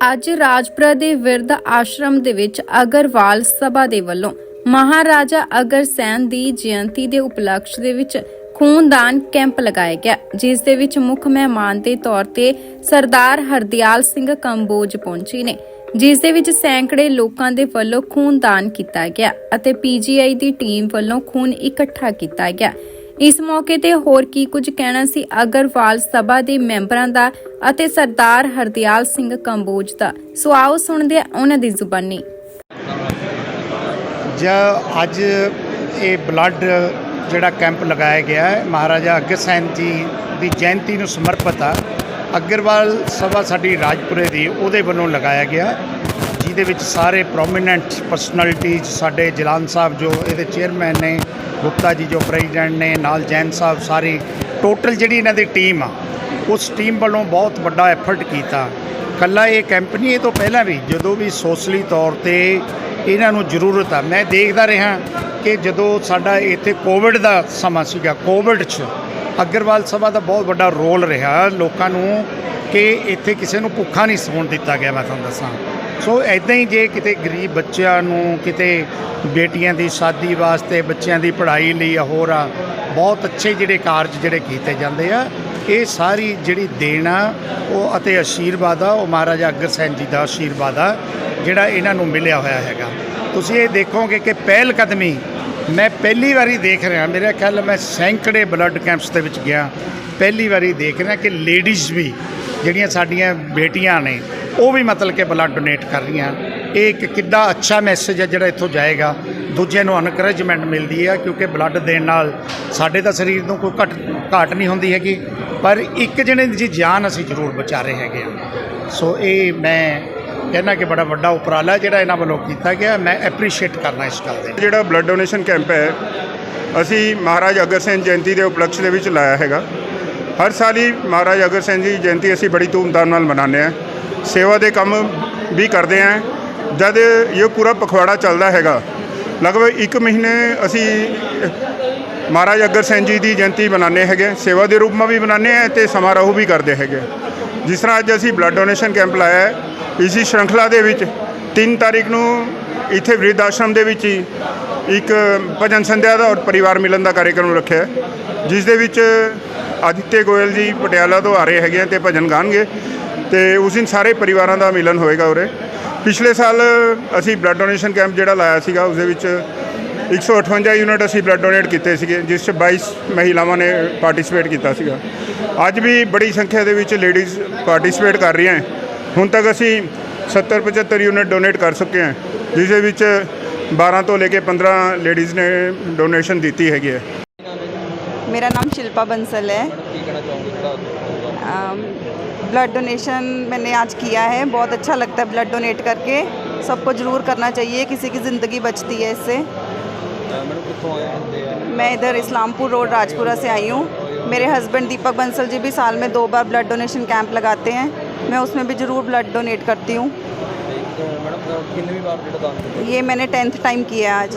ਅੱਜ ਰਾਜਪੁਰਾ ਦੇ ਵਿਰਧ ਆਸ਼ਰਮ ਦੇ ਵਿੱਚ ਅਗਰਵਾਲ ਸਭਾ ਦੇ ਵੱਲੋਂ ਮਹਾਰਾਜਾ ਅਗਰਸੈਨ ਦੀ ਜਯੰਤੀ ਦੇ ਉਪਲਕਸ਼ ਦੇ ਵਿੱਚ ਖੂਨਦਾਨ ਕੈਂਪ ਲਗਾਇਆ ਗਿਆ, ਜਿਸ ਦੇ ਵਿੱਚ ਮੁੱਖ ਮਹਿਮਾਨ ਦੇ ਤੌਰ ਤੇ ਸਰਦਾਰ ਹਰਦਿਆਲ ਸਿੰਘ ਕੰਬੋਜ ਪਹੁੰਚੇ ਨੇ, ਜਿਸ ਦੇ ਵਿੱਚ ਸੈਂਕੜੇ ਲੋਕਾਂ ਦੇ ਵੱਲੋਂ ਖੂਨਦਾਨ ਕੀਤਾ ਗਿਆ ਅਤੇ ਪੀਜੀਆਈ ਦੀ ਟੀਮ ਵੱਲੋਂ ਖੂਨ ਇਕੱਠਾ ਕੀਤਾ ਗਿਆ। ਇਸ ਮੌਕੇ ਤੇ ਹੋਰ ਕੀ ਕੁਝ ਕਹਿਣਾ ਸੀ ਅਗਰਵਾਲ ਸਭਾ ਦੇ ਮੈਂਬਰਾਂ ਦਾ ਅਤੇ ਸਰਦਾਰ ਹਰਦਿਆਲ ਸਿੰਘ ਕੰਬੋਜ ਦਾ। ਸੋ ਆਓ ਸੁਣਦੇ ਹਾਂ ਉਹਨਾਂ ਦੀ ਜ਼ੁਬਾਨੀ। ਜਾਂ ਅੱਜ ਇਹ ਬਲੱਡ ਜਿਹੜਾ ਕੈਂਪ ਲਗਾਇਆ ਗਿਆ ਹੈ, ਮਹਾਰਾਜਾ ਅਗਰਸੈਨ ਜੀ ਦੀ ਜਯੰਤੀ ਨੂੰ ਸਮਰਪਿਤ ਆ। ਅਗਰਵਾਲ ਸਭਾ ਸਾਡੀ ਰਾਜਪੁਰੇ ਦੀ ਉਹਦੇ ਵੱਲੋਂ ਲਗਾਇਆ ਗਿਆ। ਜਿਹਦੇ ਵਿੱਚ ਸਾਰੇ ਪ੍ਰੋਮਿਨੈਂਟ ਪਰਸਨੈਲਿਟੀਜ਼ ਸਾਡੇ ਜਲਾਨ ਸਾਹਿਬ ਜੋ ਇਹਦੇ ਚੇਅਰਮੈਨ ਨੇ ਗੁਪਤਾ ਜੀ ਜੋ ਪ੍ਰੈਜ਼ੀਡੈਂਟ ਨੇ, ਨਾਲ ਜੈਨ ਸਾਹਿਬ ਸਾਰੀ ਟੋਟਲ ਜਿਹੜੀ ਇਹਨਾਂ ਦੀ ਟੀਮ ਆ, ਉਸ ਟੀਮ ਵੱਲੋਂ ਬਹੁਤ ਵੱਡਾ ਐਫਰਟ ਕੀਤਾ। ਕੱਲਾ ਇਹ ਕੈਂਪ ਨਹੀਂ, ਇਹ ਤੋਂ ਪਹਿਲਾਂ ਵੀ ਜਦੋਂ ਵੀ ਸੋਸ਼ਲੀ ਤੌਰ ਤੇ ਇਹਨਾਂ ਨੂੰ ਜ਼ਰੂਰਤ ਆ, ਮੈਂ ਦੇਖਦਾ ਰਿਹਾ ਕਿ ਜਦੋਂ ਸਾਡਾ ਇੱਥੇ ਕੋਵਿਡ ਦਾ ਸਮਾਂ ਸੀਗਾ ਕੋਵਿਡ 'ਚ ਅਗਰਵਾਲ ਸਭਾ ਦਾ ਬਹੁਤ ਵੱਡਾ ਰੋਲ ਰਿਹਾ। ਲੋਕਾਂ ਨੂੰ ਕਿ ਇੱਥੇ ਕਿਸੇ ਨੂੰ ਭੁੱਖਾ ਨਹੀਂ ਸੌਣ ਦਿੱਤਾ ਗਿਆ, ਮੈਂ ਤੁਹਾਨੂੰ ਦੱਸਾਂ। ਸੋ ਐਦਾਂ ਹੀ ਜੇ ਕਿਤੇ ਗਰੀਬ ਬੱਚਿਆਂ ਨੂੰ ਕਿਤੇ ਬੇਟੀਆਂ ਦੀ ਸ਼ਾਦੀ ਵਾਸਤੇ ਬੱਚਿਆਂ ਦੀ ਪੜ੍ਹਾਈ ਲਈ ਹੋਰ ਆ ਬਹੁਤ ਅੱਛੇ ਜਿਹੜੇ ਕਾਰਜ ਜਿਹੜੇ ਕੀਤੇ ਜਾਂਦੇ ਆ, ਇਹ ਸਾਰੀ ਜਿਹੜੀ ਦੇਣ ਆ, ਉਹ ਅਤੇ ਆਸ਼ੀਰਵਾਦ ਆ, ਉਹ ਮਹਾਰਾਜਾ ਅਗਰਸੈਨ ਜੀ ਦਾ ਆਸ਼ੀਰਵਾਦ ਆ, ਜਿਹੜਾ ਇਹਨਾਂ ਨੂੰ ਮਿਲਿਆ ਹੋਇਆ ਹੈਗਾ। ਤੁਸੀਂ ਇਹ ਦੇਖੋਗੇ ਕਿ ਪਹਿਲ ਕਦਮੀ ਮੈਂ ਪਹਿਲੀ ਵਾਰੀ ਦੇਖ ਰਿਹਾ, ਮੇਰੇ ਖਿਆਲ ਮੈਂ ਸੈਂਕੜੇ ਬਲੱਡ ਕੈਂਪਸ ਦੇ ਵਿੱਚ ਗਿਆ। ਪਹਿਲੀ ਵਾਰੀ ਦੇਖ ਰਿਹਾ ਕਿ ਲੇਡੀਜ਼ ਵੀ ਜਿਹੜੀਆਂ ਸਾਡੀਆਂ ਬੇਟੀਆਂ ਨੇ ਉਹ ਵੀ ਮਤਲਬ ਕਿ ਬਲੱਡ ਡੋਨੇਟ ਕਰ ਰਹੀਆਂ। ਇਹ ਇੱਕ ਕਿੱਡਾ ਅੱਛਾ ਮੈਸੇਜ ਹੈ ਜਿਹੜਾ ਇੱਥੋਂ ਜਾਏਗਾ। ਦੂਜਿਆਂ ਨੂੰ ਅਨਕਰੇਜਮੈਂਟ ਮਿਲਦੀ ਹੈ ਕਿਉਂਕਿ ਬਲੱਡ ਦੇਣ ਨਾਲ ਸਾਡੇ ਤਾਂ ਸਰੀਰ ਨੂੰ ਕੋਈ ਘਟ, ਘਾਟ ਨਹੀਂ ਹੁੰਦੀ ਹੈਗੀ। ਪਰ ਇੱਕ ਜਣੇ ਦੀ ਜਾਨ ਅਸੀਂ ਜ਼ਰੂਰ ਬਚਾ ਰਹੇ ਹੈਗੇ ਆ ਸੋ ਇਹ ਮੈਂ ਕਹਿੰਦਾ ਕਿ ਬੜਾ ਵੱਡਾ ਉਪਰਾਲਾ ਜਿਹੜਾ ਇਹਨਾਂ ਵੱਲੋਂ ਕੀਤਾ ਗਿਆ। ਮੈਂ ਐਪਰੀਸ਼ੀਏਟ ਕਰਨਾ ਇਸ ਗੱਲ ਦੇ। ਜਿਹੜਾ ਬਲੱਡ ਡੋਨੇਸ਼ਨ ਕੈਂਪ ਹੈ, ਅਸੀਂ ਮਹਾਰਾਜ ਅਗਰ ਸਿੰਘ ਜਯੰਤੀ ਦੇ ਉਪਲਕਸ਼ ਦੇ ਵਿੱਚ ਲਾਇਆ ਹੈਗਾ। ਹਰ ਸਾਲ ਹੀ ਮਹਾਰਾਜ ਸਿੰਘ ਜੀ ਦੀ ਜਯੰਤੀ ਅਸੀਂ ਬੜੀ ਧੂਮਧਾਮ ਨਾਲ ਮਨਾਉਂਦੇ ਹਾਂ। ਸੇਵਾ ਦੇ ਕੰਮ ਵੀ ਕਰਦੇ ਹਾਂ ਜਦ ਇਹ ਪੂਰਾ ਪਖਵਾੜਾ ਚੱਲਦਾ ਹੈਗਾ, ਲਗਭਗ 1 ਮਹੀਨੇ ਅਸੀਂ, ਮਹਾਰਾਜ ਸਿੰਘ ਜੀ ਦੀ ਜਯੰਤੀ ਮਨਾਉਂਦੇ ਹੈਗੇ ਸੇਵਾ ਦੇ ਰੂਪ ਵਿੱਚ ਵੀ ਮਨਾਉਂਦੇ ਹਾਂ ਤੇ ਸਮਾਰੋਹ ਵੀ ਕਰਦੇ ਹੈਗੇ ਜਿਸ ਤਰ੍ਹਾਂ ਅੱਜ ਅਸੀਂ ਬਲੱਡ ਡੋਨੇਸ਼ਨ ਕੈਂਪ ਲਾਇਆ ਹੈ, ਇਸੀ ਸ਼੍ਰੰਖਲਾ ਦੇ ਵਿੱਚ 3 ਤਾਰੀਖ ਨੂੰ ਇੱਥੇ ਵ੍ਰਿਧ ਆਸ਼ਰਮ ਦੇ ਵਿੱਚ ਹੀ ਇੱਕ ਭਜਨ ਸੰਧਿਆ ਦਾ ਔਰ ਪਰਿਵਾਰ ਮਿਲਨ ਦਾ ਕਾਰਜਕ੍ਰਮ ਰੱਖਿਆ ਜਿਸ ਦੇ ਵਿੱਚ ਆਦਿੱਤੇ ਗੋਇਲ ਜੀ ਪਟਿਆਲਾ ਤੋਂ ਆ ਰਹੇ ਹੈਗੇ ਆ ਤੇ ਭਜਨ ਗਾਣਗੇ ਤੇ ਉਸ ਦਿਨ ਸਾਰੇ ਪਰਿਵਾਰਾਂ ਦਾ ਮਿਲਨ ਹੋਏਗਾ ਉਰੇ। ਪਿਛਲੇ ਸਾਲ ਅਸੀਂ ਬਲੱਡ ਡੋਨੇਸ਼ਨ ਕੈਂਪ ਜਿਹੜਾ ਲਾਇਆ ਸੀਗਾ, ਉਸ ਦੇ ਵਿੱਚ 158 ਯੂਨਿਟ ਅਸੀਂ ਬਲੱਡ ਡੋਨੇਟ ਕੀਤੇ ਸੀਗੇ, ਜਿਸ 'ਚ 22 ਮਹਿਲਾਵਾਂ ਨੇ ਪਾਰਟਿਸਿਪੇਟ ਕੀਤਾ ਸੀਗਾ। ਅੱਜ ਵੀ ਬੜੀ ਸੰਖਿਆ ਦੇ ਵਿੱਚ ਲੇਡੀਜ਼ ਪਾਰਟਿਸਿਪੇਟ ਕਰ ਰਹੀਆਂ ਹੈ। ਹੁਣ ਤੱਕ ਅਸੀਂ 70 75 ਯੂਨਿਟ ਡੋਨੇਟ ਕਰ ਚੁੱਕੇ ਹਾਂ, ਜਿਸ ਦੇ ਵਿੱਚ 12 ਤੋਂ ਲੈ ਕੇ 15 ਲੇਡੀਜ਼ ਨੇ ਡੋਨੇਸ਼ਨ ਦਿੱਤੀ ਹੈਗੀ ਹੈ। मेरा नाम शिल्पा बंसल है। ब्लड डोनेशन मैंने आज किया है। बहुत अच्छा लगता है ब्लड डोनेट करके। सबको ज़रूर करना चाहिए, किसी की ज़िंदगी बचती है इससे। मैं इधर इस्लामपुर रोड, राजपुरा से आई हूँ। मेरे हस्बैंड दीपक बंसल जी भी साल में दो बार ब्लड डोनेशन कैंप लगाते हैं। मैं उसमें भी ज़रूर ब्लड डोनेट करती हूँ। ये मैंने टेंथ टाइम किया आज।